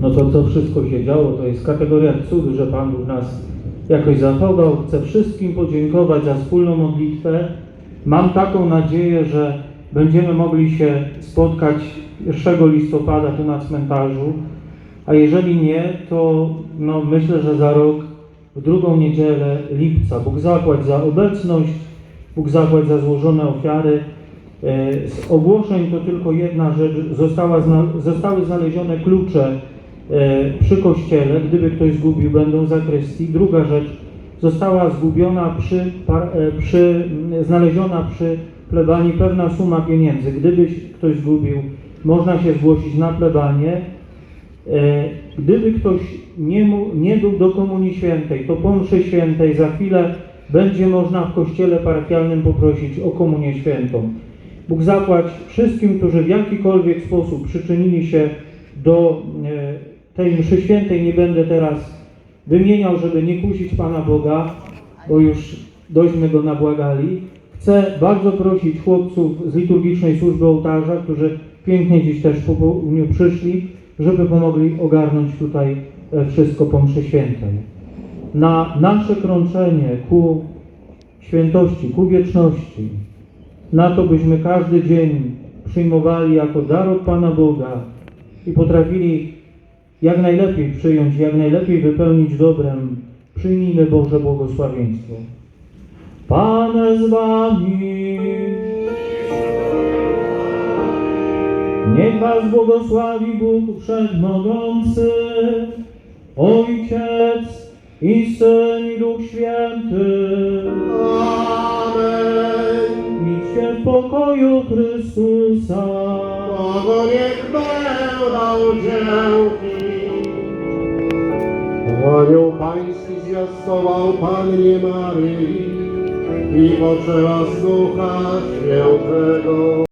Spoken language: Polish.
no to co wszystko się działo, to jest kategoria cudu, że Pan Bóg nas jakoś zachował. Chcę wszystkim podziękować za wspólną modlitwę. Mam taką nadzieję, że będziemy mogli się spotkać 1 listopada tu na cmentarzu, a jeżeli nie, to no, myślę, że za rok w drugą niedzielę lipca. Bóg zapłać za obecność, Bóg zapłać za złożone ofiary. E, Z ogłoszeń to tylko jedna rzecz. Została zostały znalezione klucze przy kościele. Gdyby ktoś zgubił, będą zakrystii. Druga rzecz, została zgubiona przy, e, przy, znaleziona przy plebanii pewna suma pieniędzy. Gdyby ktoś zgubił, można się zgłosić na plebanię. E, Gdyby ktoś nie, nie był do Komunii Świętej, to po mszy świętej za chwilę będzie można w kościele parafialnym poprosić o Komunię Świętą. Bóg zapłać wszystkim, którzy w jakikolwiek sposób przyczynili się do e, tej mszy świętej. Nie będę teraz wymieniał, żeby nie kusić Pana Boga, bo już dośmy go nabłagali. Chcę bardzo prosić chłopców z liturgicznej służby ołtarza, którzy pięknie dziś też po południu przyszli, żeby pomogli ogarnąć tutaj e, wszystko po mszy świętej. Na nasze krączenie ku świętości, ku wieczności, na to byśmy każdy dzień przyjmowali jako dar od Pana Boga i potrafili jak najlepiej przyjąć, jak najlepiej wypełnić dobrem, przyjmijmy Boże błogosławieństwo. Pan z Wami. Niech Was błogosławi Bóg Wszechmogący, Ojciec i Syn i Duch Święty. Idźcie w pokoju Chrystusa. Bogu niech będą dzięki. Anioł Pański zwiastował Pannie Maryi i poczęła z Ducha Świętego.